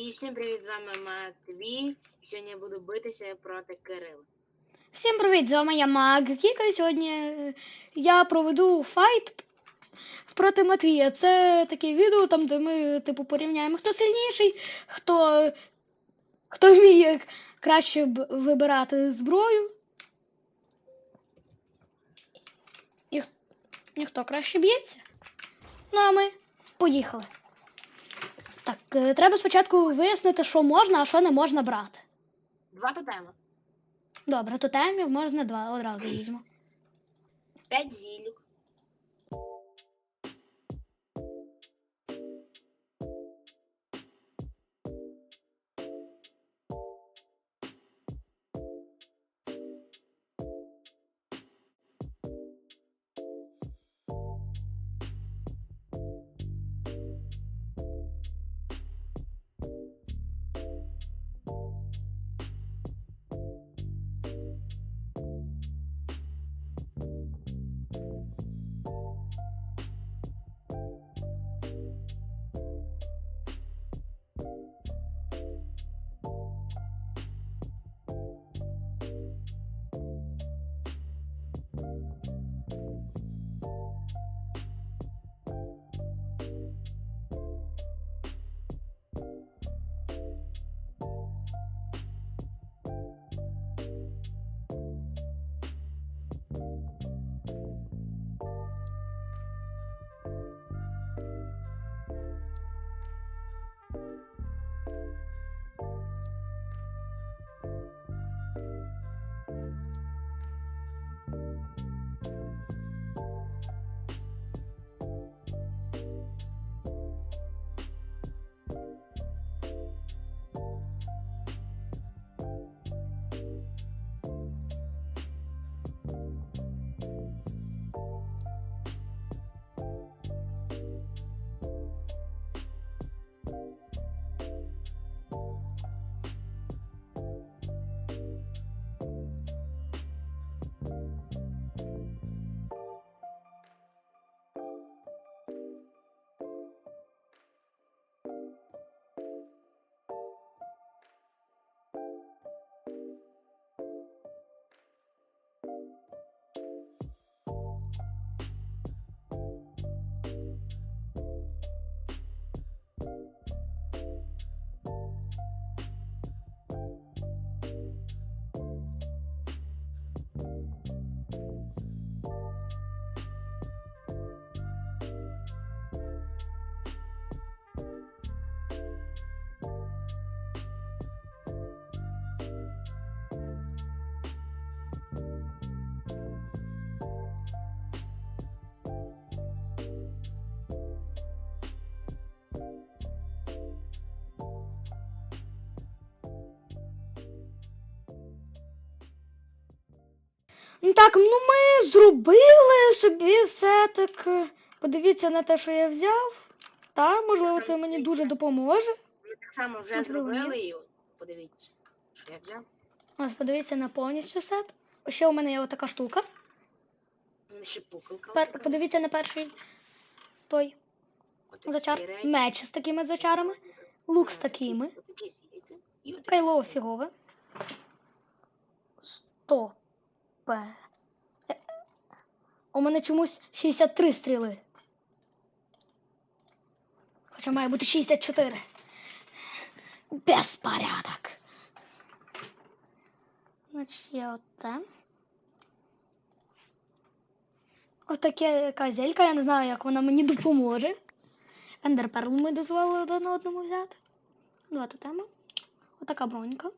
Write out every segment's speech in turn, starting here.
І всім привіт, з вами Матвій. Сьогодні я буду битися проти Кирила. Всім привіт! З вами я Маг Кіка. Сьогодні е, я проведу файт проти Матвія. Це таке відео, там, де ми типу порівняємо, хто сильніший, хто, хто вміє краще вибирати зброю. І, і хто краще б'ється. Ну а ми поїхали. Так, е, треба спочатку вияснити, що можна, а що не можна брати. Два тотеми. Добре, тотемів можна два одразу візьму. П'ять зілюк. Ну, так, ну ми зробили собі сетик. Подивіться на те, що я взяв. Так, можливо, це мені дуже допоможе. Ми так само вже зробили і подивіться, що я взяв. Ось, подивіться на повністю сет. Ще у мене є отака штука. Ще пукалка. Подивіться на перший той зачар. Меч з такими зачарами, лук з такими, Отакі кайло фігове. 100 Опа. У мене чомусь 63 стріли. Хоча має бути 64. Безпорядок. Значить, я оце. Отаке козелька, я не знаю, як вона мені допоможе. Ендерперл ми дозволили один одному взяти. Два тотема. Отака бронька.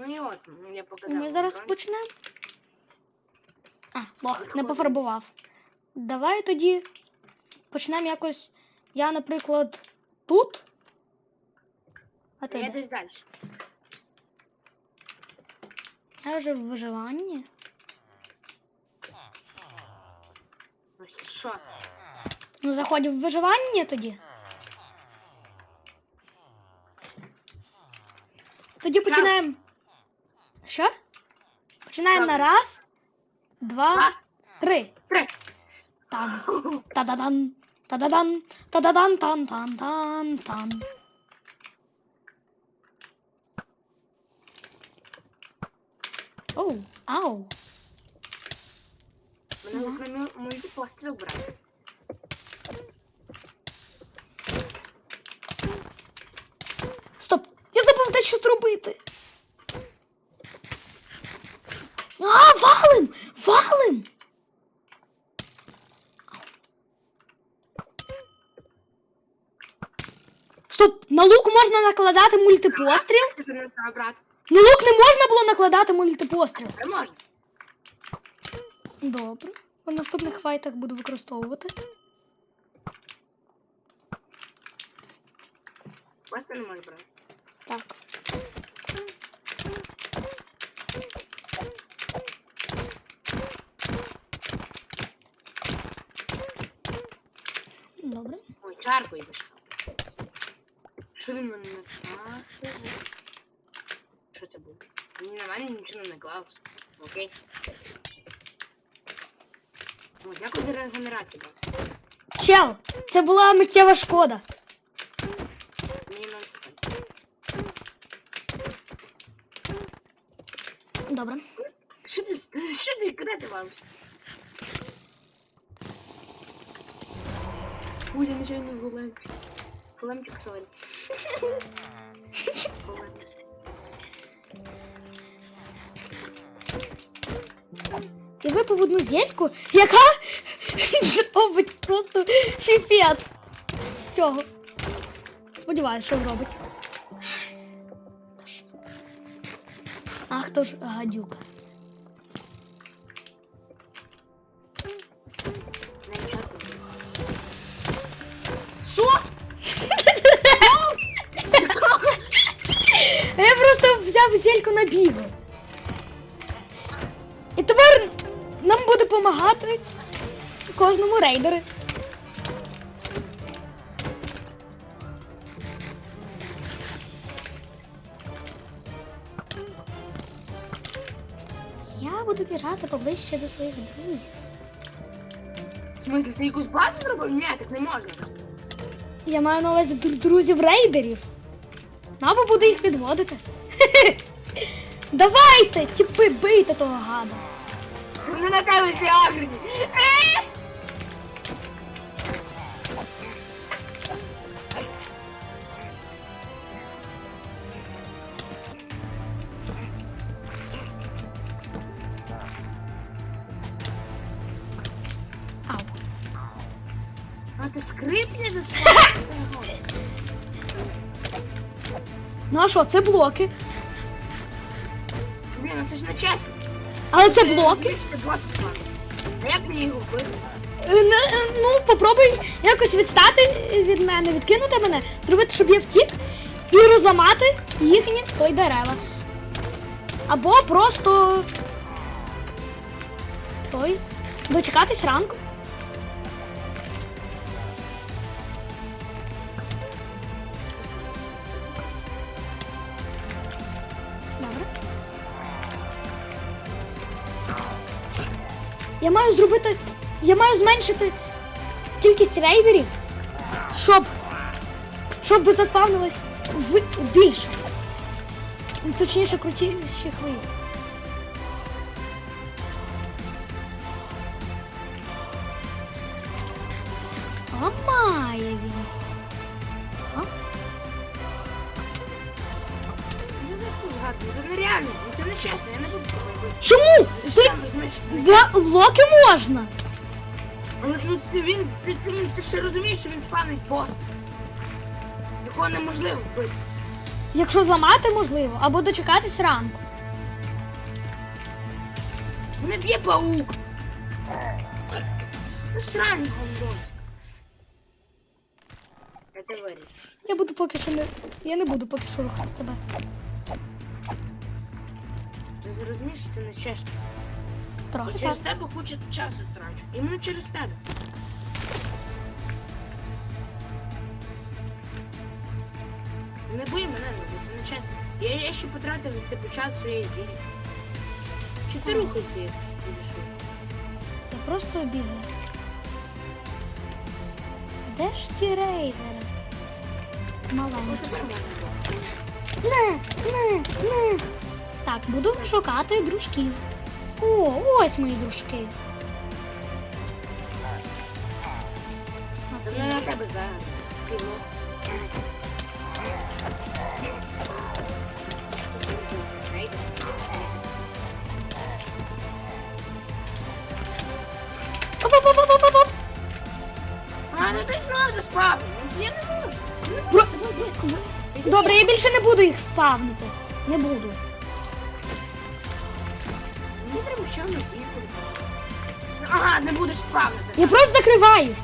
Ну і от, ну, я показав. Ми вам зараз бронь. почнемо. А, лох, не пофарбував. Давай тоді почнемо якось. Я, наприклад, тут. А ти Я де? десь далі. Я вже в виживанні. Ось що? Ну, заходь в виживання тоді. Тоді починаємо. Що? Починаємо на раз, два, три. три. Там. Та-да-дан. Та-да-дан, та-да-дан, тан тан тан тан Оу, ау. Мене лук на валим! Стоп! На лук можна накладати мультипостріл? На лук не можна було накладати мультипостріл. Не можна. Добре. У наступних файтах буду використовувати. Просто не можеш брати. Так. Добре. Чарку йдеш. Що ти на мене наклав? Що це було? Ні, на мене нічого не наклався. Окей. О, дякую за регенерацію. Чел, це була миттєва шкода. Мені. Добре. Що ти, що ти, куди ти валиш? Хуля, нічого не голем. Големчик. Големчик. Я випив одну зельку, яка робить просто фіфет з цього. Сподіваюсь, що робить. Ах, то ж гадюка. Бігу. І тепер нам буде допомагати кожному рейдери. Я буду біжати поближче до своїх друзів. В смысле, ти якусь базу зробив? Ні, так не можна. Я маю на увазі друзів рейдерів. Або буду їх підводити. Давайте, тіпи, бийте того гада. Вони на всі агрені. Е! Ау. А ти скрипнеш за? Ну а що, це блоки. Це ж не чесно. Але це блоки. А як мені його вбити? Е, е, Ну, попробуй якось відстати від мене, відкинути мене, зробити, щоб я втік, і розламати їхні той дерева. Або просто той. Дочекатись ранку. Я маю зробити. Я маю зменшити кількість рейдерів, щоб. Щоб заспавнилось в більше. Точніше, крутіших хвилі. Це нереально, ну це не чесно, я не буду з тобою бити. Чому? Ти ну, бла- блоки можна. Але ну це він, ти, ти, ти ще розумієш, що він спавнить бос. Такого неможливо вбити. Якщо зламати, можливо, або дочекатись ранку. Мене б'є паук. Ну странний гандон. Я. Я буду поки що не. Я не буду поки що рухати тебе. Що це не чесно. Трохи І так. через тебе куча часу трачу. Іменно через тебе. Не бий мене, ну це не чесно. Я, я ще потратив типу час своєї зілі. Чи ти рухайся, якщо ти швидко? Я просто бігаю. де ж ті рейдери? Маленькі. Не, не, не. Так, буду шукати дружків. О, ось мої дружки. Та мене на тебе зараз. Пішло. Оп-оп-оп-оп-оп-оп. А, ну ти знову засправив. Ну, Я не можу. Я не можу. Давай, давай. Добре, я більше не буду їх спавнити. Не буду. Ага, не будеш справити. Я просто закриваюсь.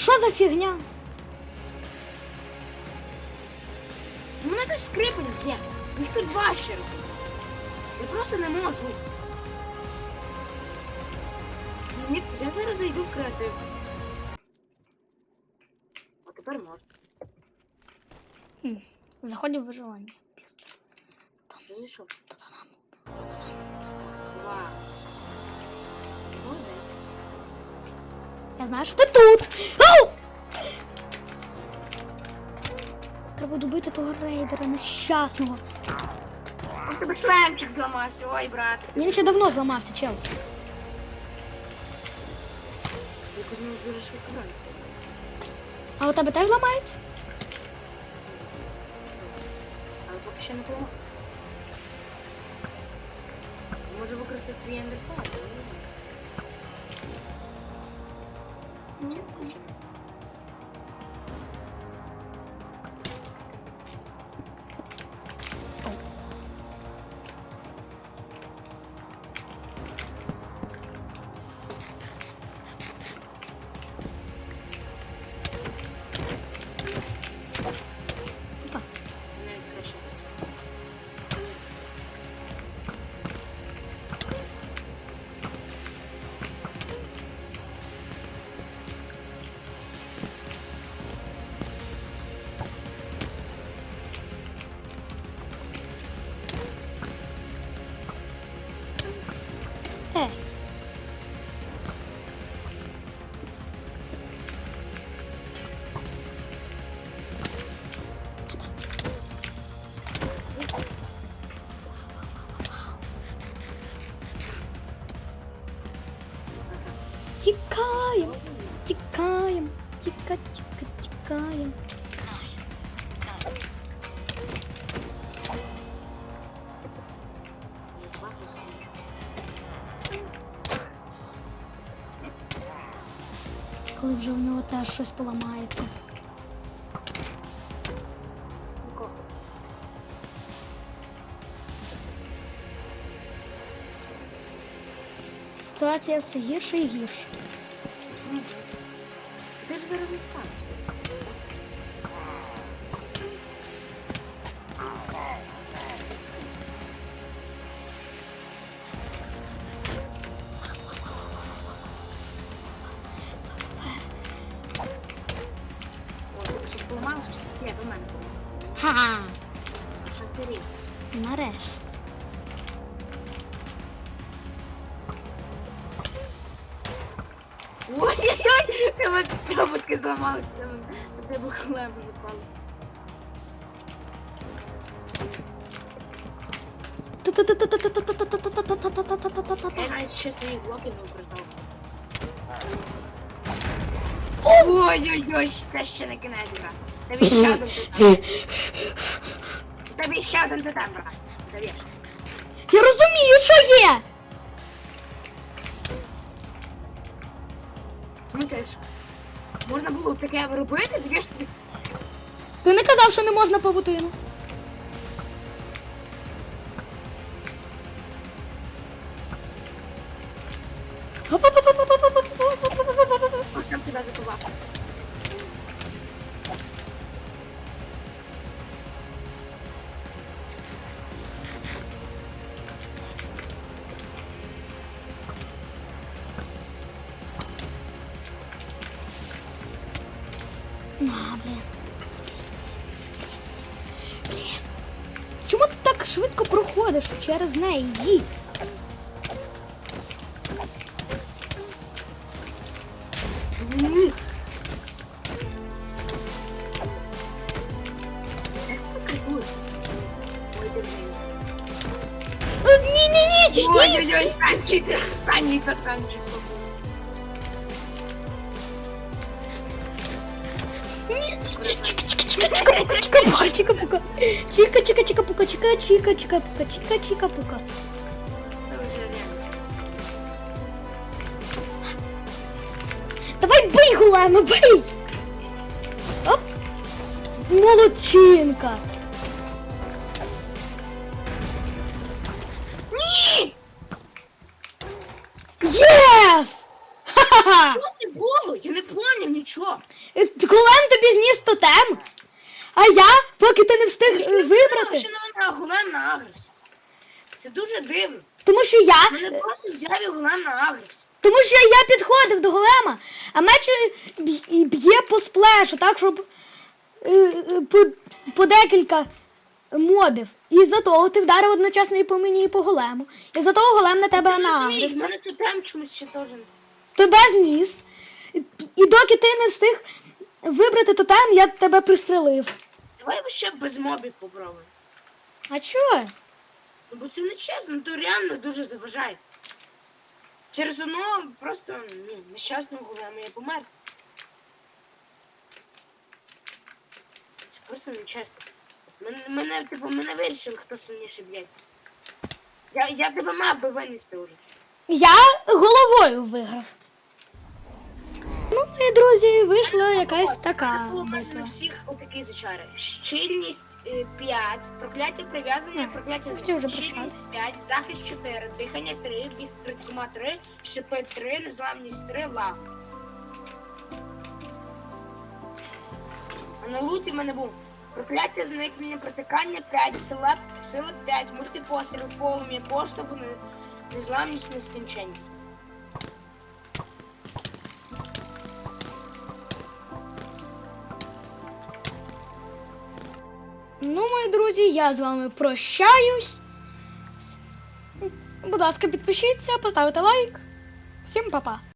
Що за фігня? У мене тут скрипень є. Їх тут два. Я просто не можу. Я зараз зайду в креатив. А тепер можу. Хм, Заходів в виживання. Ти зайшов. Знаю, що ти тут. Ау! Треба добити того рейдера нещасного. У тебе шлемчик зламався, ой, брат. Він ще давно зламався, чел. Якось воно дуже швидко грає. А у тебе теж ламається? Але поки що не поламав. Може використати свій ендерпад, але не знаю. Thank you. Е. Коли вже в нього теж щось поламається. Ситуація все гірше і гірше. Поламав? Ні, до мене поламав. Ха-ха! Що це рік? Нарешті. Ой-ой-ой! Тебе чоботки зламалися, на тебе хлеб запало. Я навіть ще свої блоки не використав. Ой-ой-ой, це ще не кінець, брат. Тобі ще один титан. Тобі ще один титан, брат. Завір. Я розумію, що є! Мислиш, можна було таке робити, таке ж ти... Ти не казав, що не можна павутину. На, блін. Блін. Чому ти так швидко проходиш через неї? Їдь. Ні. Як ти крикуєш? Ой, дивись. Е, Ні, ні, ні, ні. Ой-ой-ой, Санчик, Саніка, Чика, чика, чика, чика, пука, чика, пука, чика, пука. Чика, чика, чика, пука, чика, чика, чика, пука, чика, чика, пука. Давай бий, Гулено, бий! Оп! Молодчинка! Тотем, а я, поки ти не встиг е, вибрати, Ще на мене гулем нагрився. Це дуже дивно. тому що я, Мене просто взяв і гулем нагрився. тому що я підходив до голема, а меч е, б'є- б'є по сплешу, так, щоб е, е, по, по декілька мобів. І за того ти вдарив одночасно і по мені, і по голему. І за того голем на тебе В нагрився. мене прям чомусь ще теж. тебе зніс. І- І доки ти не встиг вибрати тотем, я тебе пристрелив. Давай ще без мобів попробуємо. А чого? Ну, бо це не чесно, то реально дуже заважає. Через одного просто ну, нещасного гулема я помер. Це просто нечесно. Мене, мене, типу, мене вирішили, хто сильніше б'ється. Я, я тебе мав би винести вже. Я головою виграв. І друзі, вийшла якась така битва. всіх отакі зачари. Щільність е, 5, прокляття прив'язання, прокляття Хотів вже щільність 5, захист 4, дихання 3, біг 3,3, шипи 3, незламність 3, лав. А на луті в мене був прокляття зникнення, протикання 5, сила, сила 5, мультипостріл, полум'я, поштовх, незламність, нескінченність. Ну, мої друзі, я з вами прощаюсь. Будь ласка, підпишіться, поставте лайк. Всім па-па.